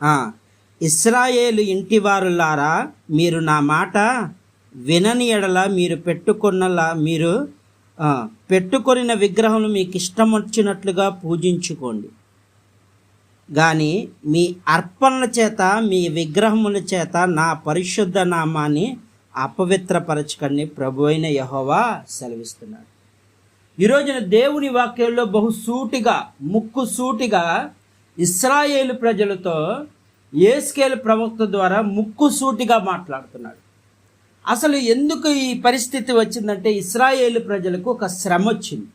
ఇస్రాయేలు ఇస్రాయేలు ఇంటివారులారా మీరు నా మాట వినని ఎడల మీరు పెట్టుకున్నలా మీరు పెట్టుకొనిన విగ్రహం మీకు ఇష్టం వచ్చినట్లుగా పూజించుకోండి. కానీ మీ అర్పణల చేత మీ విగ్రహముల చేత నా పరిశుద్ధ నామాన్ని అపవిత్రపరచకండి. ప్రభు అయిన యహోవా సెలవిస్తున్నాడు. ఈ రోజున దేవుని వాక్యంలో బహుసూటిగా ముక్కు సూటిగా ఇస్రాయేలు ప్రజలతో ఏస్కేల్ ప్రవక్త ద్వారా ముక్కు సూటిగా మాట్లాడుతున్నాడు. అసలు ఎందుకు ఈ పరిస్థితి వచ్చిందంటే ఇస్రాయేలు ప్రజలకు ఒక శ్రమ వచ్చింది.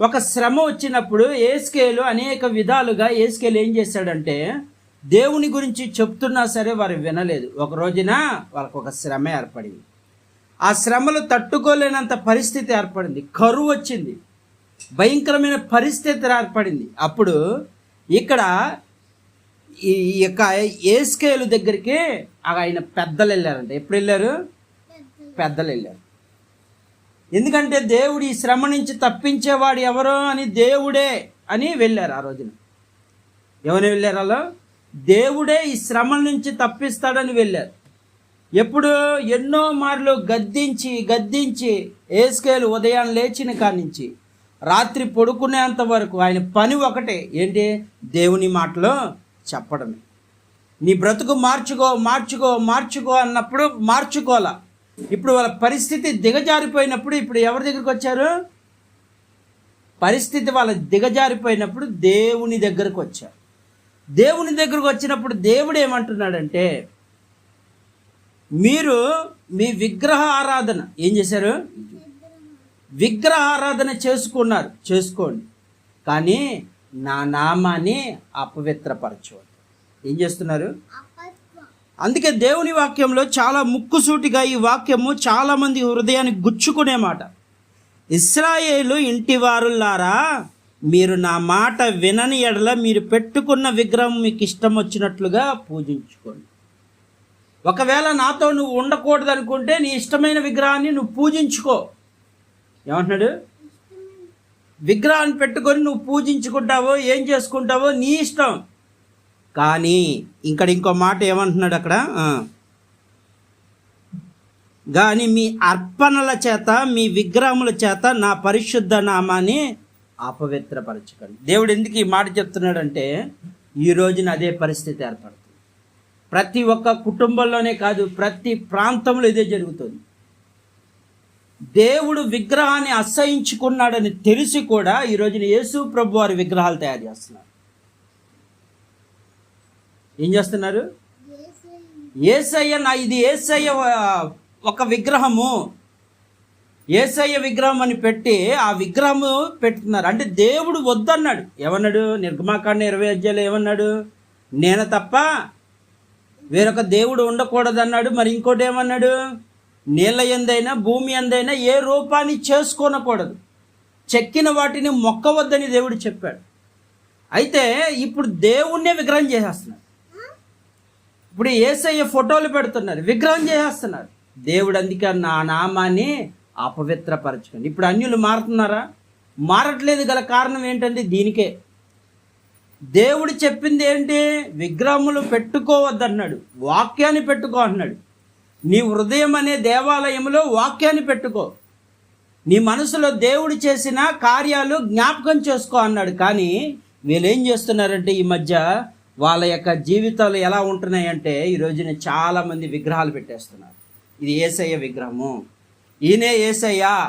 ఒక శ్రమ వచ్చినప్పుడు ఏస్కేలు అనేక విధాలుగా ఏస్కేలు ఏం చేశాడంటే దేవుని గురించి చెప్తున్నా సరే వారు వినలేదు. ఒక రోజున వాళ్ళకు ఒక శ్రమ ఏర్పడింది. ఆ శ్రమలు తట్టుకోలేనంత పరిస్థితి ఏర్పడింది. కరువు వచ్చింది. భయంకరమైన పరిస్థితి ఏర్పడింది. అప్పుడు ఇక్కడ ఈ యొక్క ఏస్కేలు దగ్గరికి ఆయన పెద్దలు వెళ్ళారంట ఎప్పుడు వెళ్ళారు పెద్దలు వెళ్ళారు ఎందుకంటే దేవుడు ఈ శ్రమ నుంచి తప్పించేవాడు ఎవరు అని దేవుడే అని వెళ్ళారు ఆ రోజున. ఎవరు వెళ్ళారు అలా దేవుడే ఈ శ్రమ నుంచి తప్పిస్తాడని వెళ్ళారు. ఎప్పుడు ఎన్నో మార్లు గద్దించి గద్దించి ఏస్కేలు ఉదయం లేచిన కానించి రాత్రి పడుకునేంత వరకు ఆయన పని ఒకటే. ఏంటి? దేవుని మాటలో చెప్పడమే. నీ బ్రతుకు మార్చుకో మార్చుకో మార్చుకో అన్నప్పుడు మార్చుకోలా ఇప్పుడు వాళ్ళ పరిస్థితి దిగజారిపోయినప్పుడు ఇప్పుడు ఎవరి దగ్గరికి వచ్చారు? పరిస్థితి వాళ్ళ దిగజారిపోయినప్పుడు దేవుని దగ్గరకు వచ్చారు. దేవుని దగ్గరకు వచ్చినప్పుడు దేవుడు ఏమంటున్నాడంటే మీరు మీ విగ్రహ ఆరాధన ఏం చేశారు? విగ్రహారాధన చేసుకున్నారు. చేసుకోండి. కానీ నా నామాన్ని అపవిత్రపరచవద్దు. ఏం చేస్తున్నారు? అందుకే దేవుని వాక్యంలో చాలా ముక్కుసూటిగా ఈ వాక్యము చాలామంది హృదయాన్ని గుచ్చుకునే మాట. ఇస్రాయేలు ఇంటివారులారా మీరు నా మాట వినని ఎడల మీరు పెట్టుకున్న విగ్రహం మీకు ఇష్టం వచ్చినట్లుగా పూజించుకోండి. ఒకవేళ నాతో నువ్వు ఉండకూడదు అనుకుంటే నీ ఇష్టమైన విగ్రహాన్ని నువ్వు పూజించుకో. ఏమంటున్నాడు? విగ్రహాన్ని పెట్టుకొని నువ్వు పూజించుకుంటావో ఏం చేసుకుంటావో నీ ఇష్టం. కానీ ఇక్కడ ఇంకో మాట ఏమంటున్నాడు అక్కడ? కానీ మీ అర్పణల చేత మీ విగ్రహముల చేత నా పరిశుద్ధ నామాన్ని అపవిత్రపరచకండి. దేవుడు ఎందుకు ఈ మాట చెప్తున్నాడంటే ఈ రోజున అదే పరిస్థితి ఏర్పడుతుంది. ప్రతి ఒక్క కుటుంబంలోనే కాదు ప్రతి ప్రాంతంలో ఇదే జరుగుతుంది. దేవుడు విగ్రహాన్ని అసహించుకున్నాడని తెలిసి కూడా ఈ రోజున యేసు ప్రభు వారి విగ్రహాలు తయారు చేస్తున్నారు. ఏం చేస్తున్నారు? ఏసయ్య నా ఇది ఏసయ్య ఒక విగ్రహము. ఏసయ్య విగ్రహం అని పెట్టి ఆ విగ్రహము పెట్టుతున్నారు. అంటే దేవుడు వద్దన్నాడు. ఏమన్నాడు? నిర్గమాకాండ ఇరవై అధ్యాయులు ఏమన్నాడు? నేను తప్ప వేరొక దేవుడు ఉండకూడదన్నాడు. మరి ఇంకోటి ఏమన్నాడు? నీళ్ళ ఎందైనా భూమి ఎందైనా ఏ రూపాన్ని చేసుకోనకూడదు చెక్కిన వాటిని మొక్కవద్దని దేవుడు చెప్పాడు. అయితే ఇప్పుడు దేవుణ్ణే విగ్రహం చేసేస్తున్నారు ఇప్పుడు ఏసయ్య ఫోటోలు పెడుతున్నారు విగ్రహం చేసేస్తున్నారు. దేవుడు అందుకే నా నామాన్ని అపవిత్రపరచుకోండి ఇప్పుడు అన్యులు మారుతున్నారా? మారట్లేదు గల కారణం ఏంటంటే దీనికే. దేవుడు చెప్పింది ఏంటి? విగ్రహములు పెట్టుకోవద్దన్నాడు వాక్యాన్ని పెట్టుకో అన్నాడు. నీ హృదయం అనే దేవాలయంలో వాక్యాన్ని పెట్టుకో. నీ మనసులో దేవుడు చేసిన కార్యాలు జ్ఞాపకం చేసుకో అన్నాడు. కానీ వీళ్ళు ఏం చేస్తున్నారంటే ఈ మధ్య వాళ్ళ యొక్క జీవితాలు ఎలా ఉంటున్నాయంటే ఈ రోజున చాలామంది విగ్రహాలు పెట్టేస్తున్నారు. ఇది ఏసయ్య విగ్రహము. ఈయనే ఏసయ్య.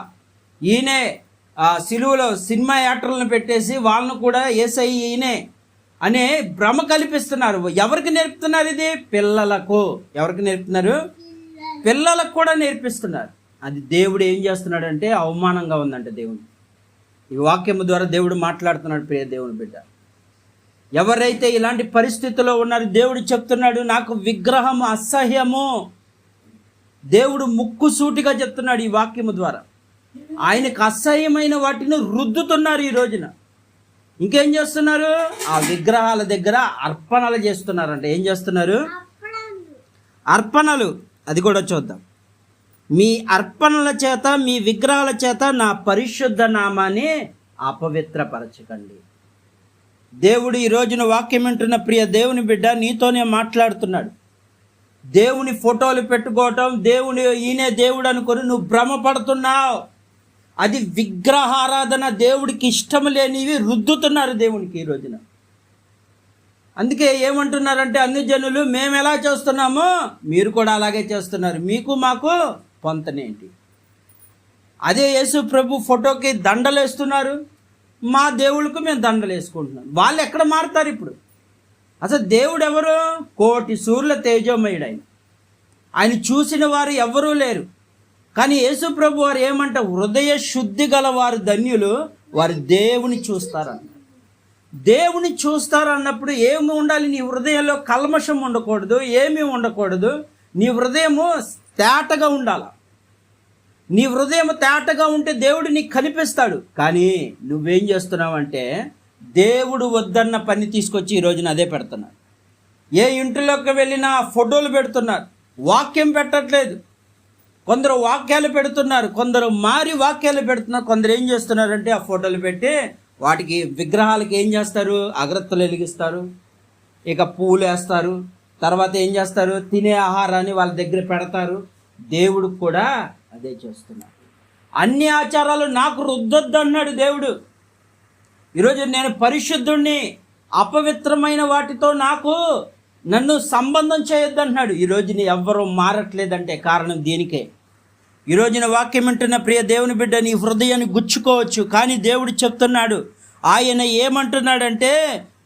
ఈయనే సిలువలో సినిమా యాక్టర్లను పెట్టేసి వాళ్ళను కూడా ఏసయ్య ఈయనే అనే భ్రమ కల్పిస్తున్నారు. ఎవరికి నేర్పుతున్నారు ఇది? పిల్లలకు. ఎవరికి నేర్పుతున్నారు? పిల్లలకు కూడా నేర్పిస్తున్నారు. అది దేవుడు ఏం చేస్తున్నాడంటే అవమానంగా ఉందంట దేవుడు. ఈ వాక్యము ద్వారా దేవుడు మాట్లాడుతున్నాడు ప్రియ దేవుని బిడ్డ. ఎవరైతే ఇలాంటి పరిస్థితుల్లో ఉన్నారు దేవుడు చెప్తున్నాడు నాకు విగ్రహం అసహ్యము. దేవుడు ముక్కు సూటిగా చెప్తున్నాడు ఈ వాక్యము ద్వారా. ఆయనకు అసహ్యమైన వాటిని రుద్దుతున్నారు ఈ రోజున. ఇంకేం చేస్తున్నారు? ఆ విగ్రహాల దగ్గర అర్పణలు చేస్తున్నారంట. ఏం చేస్తున్నారు? అర్పణలు. అది కూడా చూద్దాం. మీ అర్పణల చేత మీ విగ్రహాల చేత నా పరిశుద్ధ నామాన్ని అపవిత్రపరచకండి. దేవుడు ఈ రోజున వాక్యం వింటున్న ప్రియ దేవుని బిడ్డ నీతోనే మాట్లాడుతున్నాడు. దేవుని ఫోటోలు పెట్టుకోవటం దేవుని ఈయనే దేవుడు అనుకొని నువ్వు భ్రమపడుతున్నావు. అది విగ్రహారాధన దేవుడికి ఇష్టం లేనివి రుద్దుతున్నారు దేవునికి ఈ రోజున. అందుకే ఏమంటున్నారంటే అన్ని జనులు మేము ఎలా చేస్తున్నామో మీరు కూడా అలాగే చేస్తున్నారు. మీకు మాకు పొంతనేంటి? అదే యేసు ప్రభు ఫోటోకి దండలు వేస్తున్నారు మా దేవుళ్ళకు మేము దండలు వేసుకుంటున్నాం వాళ్ళు ఎక్కడ మారుతారు ఇప్పుడు? అసలు దేవుడు ఎవరు కోటి సూర్యుల తేజోమయుడు ఆయన ఆయన చూసిన వారు ఎవరూ లేరు. కానీ యేసు ప్రభు వారు ఏమంట? హృదయ శుద్ధి గల వారు ధన్యులు వారు దేవుని చూస్తారన్న దేవుని చూస్తారన్నప్పుడు ఏమి ఉండాలి? నీ హృదయంలో కల్మషం ఉండకూడదు ఏమీ ఉండకూడదు. నీ హృదయము తేటగా ఉండాలి. నీ హృదయం తేటగా ఉంటే దేవుడు నీకు కనిపిస్తాడు. కానీ నువ్వేం చేస్తున్నావంటే దేవుడు వద్దన్న పని తీసుకొచ్చి ఈరోజున అదే పెడుతున్నాడు ఏ ఇంటిలోకి వెళ్ళినా ఫోటోలు పెడుతున్నారు. వాక్యం పెట్టట్లేదు. కొందరు వాక్యాలు పెడుతున్నారు. కొందరు మారి వాక్యాలు పెడుతున్నారు. కొందరు ఏం చేస్తున్నారంటే ఆ ఫోటోలు పెట్టి వాటికి విగ్రహాలకి ఏం చేస్తారు? అగ్రత్తలు వెలిగిస్తారు. ఇక పువ్వులు వేస్తారు. తర్వాత ఏం చేస్తారు? తినే ఆహారాన్ని వాళ్ళ దగ్గర పెడతారు. దేవుడు కూడా అదే చేస్తున్నారు. అన్ని ఆచారాలు నాకు రుద్దొద్దు అన్నాడు దేవుడు. ఈరోజు నేను పరిశుద్ధుణ్ణి అపవిత్రమైన వాటితో నాకు నన్ను సంబంధం చేయొద్దు అంటున్నాడు ఈ ఎవ్వరూ మారట్లేదంటే కారణం దీనికే? ఈ రోజున వాక్యం వింటున్న ప్రియ దేవుని బిడ్డ నీ హృదయాన్ని గుచ్చుకోవచ్చు. కానీ దేవుడు చెప్తున్నాడు ఆయన ఏమంటున్నాడంటే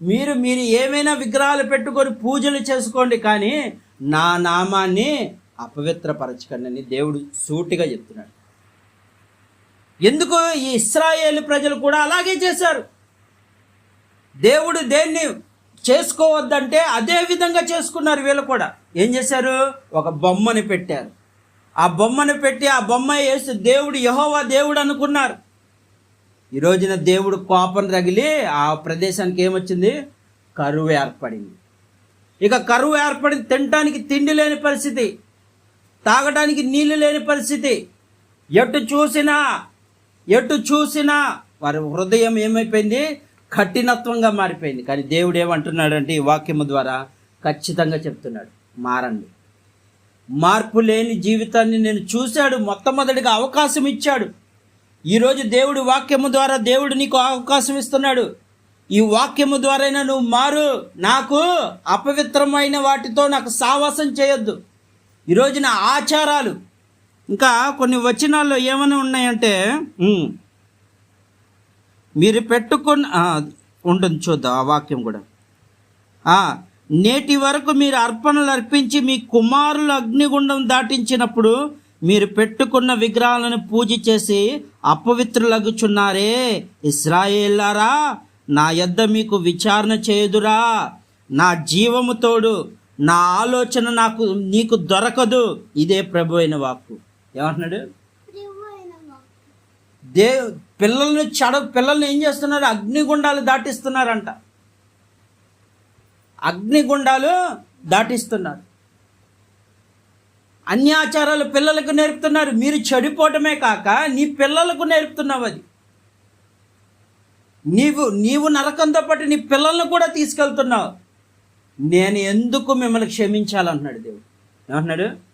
మీరు మీరు ఏమైనా విగ్రహాలు పెట్టుకొని పూజలు చేసుకోండి కానీ నా నామాన్ని అపవిత్రపరచకండి అని దేవుడు సూటిగా చెప్తున్నాడు. ఎందుకు ఈ ఇస్రాయేల్ ప్రజలు కూడా అలాగే చేశారు. దేవుడు దేన్ని చేసుకోవద్దంటే అదే విధంగా చేసుకున్నారు వీళ్ళు కూడా. ఏం చేశారు? ఒక బొమ్మని పెట్టారు. ఆ బొమ్మను పెట్టి ఆ బొమ్మ వేసి దేవుడు యహోవా దేవుడు అనుకున్నారు. ఈ రోజున దేవుడు కోపం రగిలి ఆ ప్రదేశానికి ఏమొచ్చింది? కరువు ఏర్పడింది. ఇక కరువు ఏర్పడింది తినటానికి తిండి లేని పరిస్థితి తాగడానికి నీళ్ళు లేని పరిస్థితి. ఎటు చూసినా ఎటు చూసినా వారి హృదయం ఏమైపోయింది? కఠినత్వంగా మారిపోయింది. కానీ దేవుడు ఏమంటున్నాడంటే ఈ వాక్యము ద్వారా ఖచ్చితంగా చెప్తున్నాడు. మారండి. మార్పు లేని జీవితాన్ని నేను చూశాడు. మొట్టమొదటిగా అవకాశం ఇచ్చాడు. ఈరోజు దేవుడి వాక్యము ద్వారా దేవుడు నీకు అవకాశం ఇస్తున్నాడు. ఈ వాక్యము ద్వారైనా నువ్వు మారు. నాకు అపవిత్రమైన వాటితో నాకు సావాసం చేయొద్దు. ఈరోజు నా ఆచారాలు. ఇంకా కొన్ని వచనాల్లో ఏమైనా ఉన్నాయంటే మీరు పెట్టుకున్న ఉంటుంది చూద్దాం ఆ వాక్యం కూడా. నేటి వరకు మీరు అర్పణలు అర్పించి మీ కుమారులు అగ్నిగుండం దాటించినప్పుడు మీరు పెట్టుకున్న విగ్రహాలను పూజ చేసి అపవిత్రులగుచున్నారే. ఇస్రాయేలారా నా యొద్ద మీకు విచారణ చేయుదురా. నా జీవము తోడు నా ఆలోచన నాకు నీకు దొరకదు. ఇదే ప్రభు అయిన వాక్కు. ఏమంటున్నాడు? దే పిల్లల్ని చెడ పిల్లల్ని ఏం చేస్తున్నారు? అగ్నిగుండాలు దాటిస్తున్నారంట. అగ్నిగుండాలు దాటిస్తున్నారు. అన్ని ఆచారాలు పిల్లలకు నేర్పుతున్నారు. మీరు చెడిపోవటమే కాక నీ పిల్లలకు నేర్పుతున్నావు అది. నీవు నీవు నరకంతో పాటు నీ పిల్లలను కూడా తీసుకెళ్తున్నావు. నేను ఎందుకు మిమ్మల్ని క్షమించాలంటున్నాడు దేవుడు. ఏమంటున్నాడు?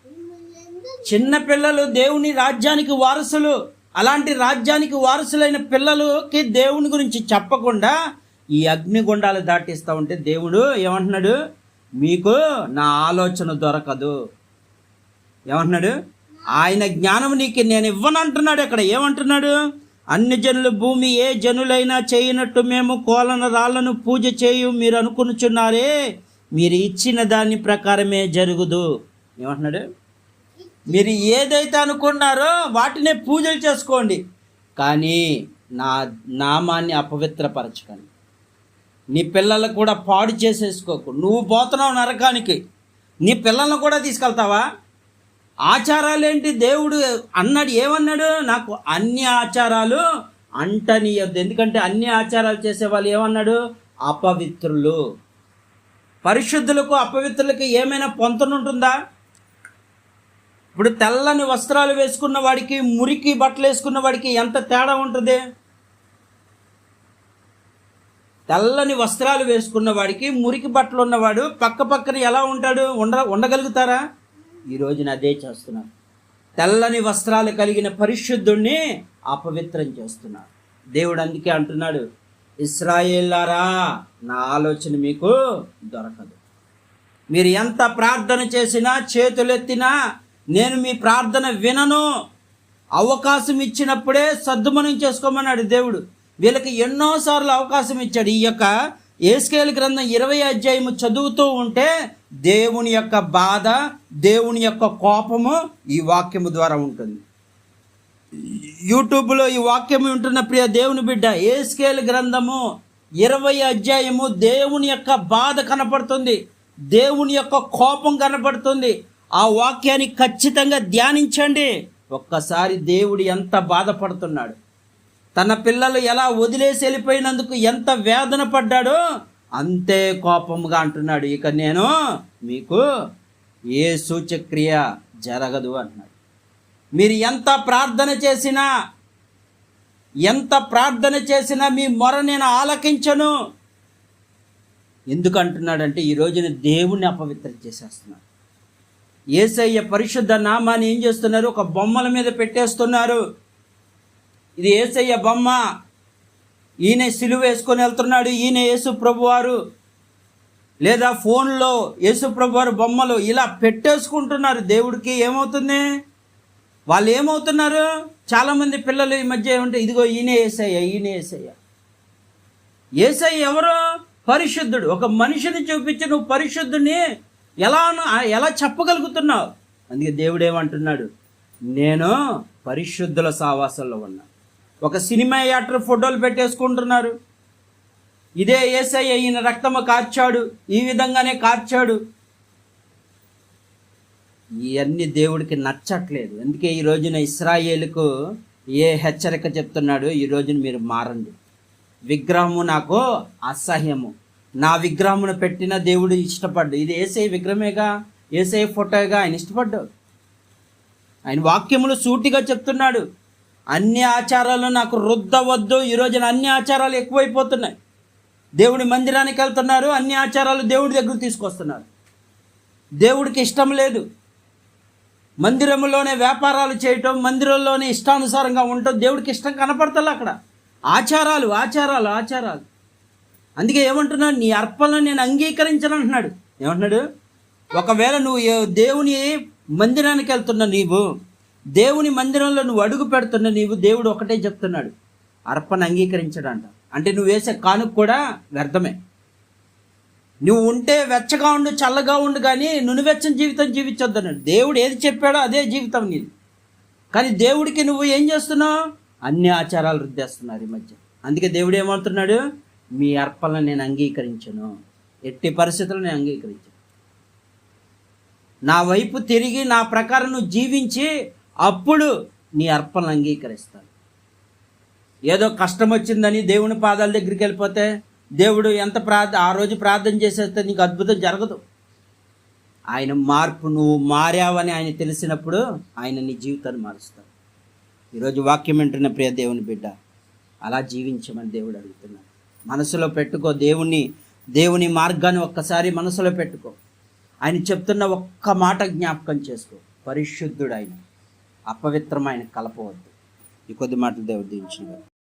చిన్న పిల్లలు దేవుని రాజ్యానికి వారసులు. అలాంటి రాజ్యానికి వారసులైన పిల్లలకి దేవుని గురించి చెప్పకుండా ఈ అగ్నిగుండాలు దాటిస్తూ ఉంటే దేవుడు ఏమంటున్నాడు? మీకు నా ఆలోచన దొరకదు. ఏమంటున్నాడు? ఆయన జ్ఞానం నీకు నేను ఇవ్వనంటున్నాడు ఇక్కడ. ఏమంటున్నాడు? అన్ని జనులు భూమి ఏ జనులైనా చేయనట్టు మేము కోలన రాళ్ళను పూజ చేయు మీరు అనుకునుచున్నారే. మీరు ఇచ్చిన దాని ప్రకారమే జరుగుదు. ఏమంటున్నాడు? మీరు ఏదైతే అనుకున్నారో వాటినే పూజలు చేసుకోండి. కానీ నా నామాన్ని అపవిత్రపరచకండి. నీ పిల్లలకు కూడా పాడు చేసేసుకోకు. నువ్వు పోతున్నావు నరకానికి. నీ పిల్లలను కూడా తీసుకెళ్తావా? ఆచారాలేంటి? దేవుడు అన్నాడు ఏమన్నాడు? నాకు అన్ని ఆచారాలు అంటనీయద్దు. ఎందుకంటే అన్ని ఆచారాలు చేసే వాళ్ళు ఏమన్నాడు? అపవిత్రులు. పరిశుద్ధులకు అపవిత్రులకు ఏమైనా పొంతనుంటుందా? ఇప్పుడు తెల్లని వస్త్రాలు వేసుకున్న వాడికి మురికి బట్టలు వేసుకున్న వాడికి ఎంత తేడా ఉంటుంది? తెల్లని వస్త్రాలు వేసుకున్న వాడికి మురికి బట్టలు ఉన్నవాడు పక్క పక్కన ఎలా ఉంటాడు? ఉండ ఉండగలుగుతారా? ఈ రోజున అదే చేస్తున్నారు. తెల్లని వస్త్రాలు కలిగిన పరిశుద్ధుణ్ణి అపవిత్రం చేస్తున్నారు. దేవుడు అందుకే అంటున్నాడు ఇస్రాయేలారా నా ఆలోచన మీకు దొరకదు. మీరు ఎంత ప్రార్థన చేసినా చేతులెత్తినా నేను మీ ప్రార్థన వినను. అవకాశం ఇచ్చినప్పుడే సద్దుమనం చేసుకోమన్నాడు దేవుడు. వీళ్ళకి ఎన్నోసార్లు అవకాశం ఇచ్చాడు. ఈ యొక్క ఏస్కేల్ గ్రంథం ఇరవై అధ్యాయము చదువుతూ ఉంటే దేవుని యొక్క బాధ దేవుని యొక్క కోపము ఈ వాక్యము ద్వారా ఉంటుంది. యూట్యూబ్లో ఈ వాక్యం ఉంటున్న ప్రియ దేవుని బిడ్డ ఏస్కేల్ గ్రంథము ఇరవై అధ్యాయము దేవుని యొక్క బాధ కనపడుతుంది. దేవుని యొక్క కోపం కనపడుతుంది. ఆ వాక్యాన్ని ఖచ్చితంగా ధ్యానించండి. ఒక్కసారి దేవుడు ఎంత బాధపడుతున్నాడు. తన పిల్లలు ఎలా వదిలేసి వెళ్ళిపోయినందుకు ఎంత వేదన పడ్డాడో అంతే కోపంగా అంటున్నాడు. ఇక నేను మీకు ఏ సూచక్రియ జరగదు అంటున్నాడు. మీరు ఎంత ప్రార్థన చేసినా ఎంత ప్రార్థన చేసినా మీ మొర నేను ఆలకించను. ఎందుకు అంటున్నాడంటే ఈ రోజున దేవుణ్ణి అపవిత్రం చేసేస్తున్నారు ఏసయ్య పరిశుద్ధ నామాన్ని ఏం చేస్తున్నారు? ఒక బొమ్మల మీద పెట్టేస్తున్నారు. ఇది ఏసయ్య బొమ్మ. ఈయన సిలువ వేసుకొని వెళ్తున్నాడు. ఈయన యేసు ప్రభువారు. లేదా ఫోన్లో యేసు ప్రభువారు బొమ్మలు ఇలా పెట్టేసుకుంటున్నారు. దేవుడికి ఏమవుతుంది? వాళ్ళు ఏమవుతున్నారు? చాలామంది పిల్లలు ఈ మధ్య ఏమంటే ఇదిగో ఈయన ఏసయ్య ఈయన ఏసయ్య ఏసయ్య ఎవరు? పరిశుద్ధుడు. ఒక మనిషిని చూపించి నువ్వు పరిశుద్ధుని ఎలా ఎలా చెప్పగలుగుతున్నావు? అందుకే దేవుడు ఏమంటున్నాడు? నేను పరిశుద్ధుల సావాసంలో ఉన్నా ఒక సినిమా యాక్టర్ ఫోటోలు పెట్టేసుకుంటున్నారు. ఇదే ఏసై ఈయన రక్తము కార్చాడు ఈ విధంగానే కార్చాడు. ఇవన్నీ దేవుడికి నచ్చట్లేదు. అందుకే ఈ రోజున ఇస్రాయేలుకు ఏ హెచ్చరిక చెప్తున్నాడు ఈ రోజున మీరు మారండి. విగ్రహము నాకు అసహ్యము. నా విగ్రహమును పెట్టిన దేవుడు ఇష్టపడ్డు. ఇది ఏసై విగ్రహమేగా? ఏసై ఫోటోగా? ఆయన ఇష్టపడ్డాడు. ఆయన వాక్యములు సూటిగా చెప్తున్నాడు. అన్ని ఆచారాలు నాకు రుద్దవద్దు. ఈ అన్ని ఆచారాలు ఎక్కువైపోతున్నాయి. దేవుడి మందిరానికి వెళ్తున్నారు. అన్ని ఆచారాలు దేవుడి దగ్గర తీసుకొస్తున్నారు. దేవుడికి ఇష్టం లేదు. మందిరంలోనే వ్యాపారాలు చేయటం మందిరంలోనే ఇష్టానుసారంగా ఉండటం దేవుడికి ఇష్టం కనపడతలే అక్కడ. ఆచారాలు ఆచారాలు ఆచారాలు. అందుకే ఏమంటున్నాడు? నీ అర్పణను నేను అంగీకరించను అంటున్నాడు. ఏమంటున్నాడు? ఒకవేళ నువ్వు దేవుని మందిరానికి వెళ్తున్న నీవు దేవుని మందిరంలో నువ్వు అడుగు పెడుతున్న నీవు దేవుడు ఒకటే చెప్తున్నాడు. అర్పణ అంగీకరించడంట. అంటే నువ్వు వేసే కానుక కూడా వ్యర్థమే. నువ్వు ఉంటే వెచ్చగా ఉండు చల్లగా ఉండు కానీ నునువెచ్చని జీవితం జీవించొద్దు అన్నాడు. దేవుడు ఏది చెప్పాడో అదే జీవితం నీది. కానీ దేవుడికి నువ్వు ఏం చేస్తున్నావు? అన్ని ఆచారాలు రుద్దేస్తున్నారు ఈ మధ్య. అందుకే దేవుడు ఏమంటున్నాడు? మీ అర్పణను నేను అంగీకరించను. ఎట్టి పరిస్థితులు నేను అంగీకరించను. నా వైపు తిరిగి నా ప్రకారం నువ్వు జీవించి అప్పుడు నీ అర్పణలు అంగీకరిస్తాను. ఏదో కష్టం వచ్చిందని దేవుని పాదాల దగ్గరికి వెళ్ళిపోతే దేవుడు ఎంత ప్రార్థ ఆ రోజు ప్రార్థన చేసేస్తే నీకు అద్భుతం జరగదు. ఆయన మార్పు నువ్వు మారావని ఆయన తెలిసినప్పుడు ఆయన నీ జీవితాన్ని మారుస్తాడు. ఈరోజు వాక్యం వింటున్న ప్రియ దేవుని బిడ్డ అలా జీవించమని దేవుడు అడుగుతున్నాడు. మనసులో పెట్టుకో దేవుణ్ణి దేవుని మార్గాన్ని ఒక్కసారి మనసులో పెట్టుకో. ఆయన చెప్తున్న ఒక్క మాట జ్ఞాపకం చేసుకో. పరిశుద్ధుడు ఆయన అపవిత్రమైన కలపవద్దు. ఈ కొద్ది మాటలు దేవుడు దీవించిన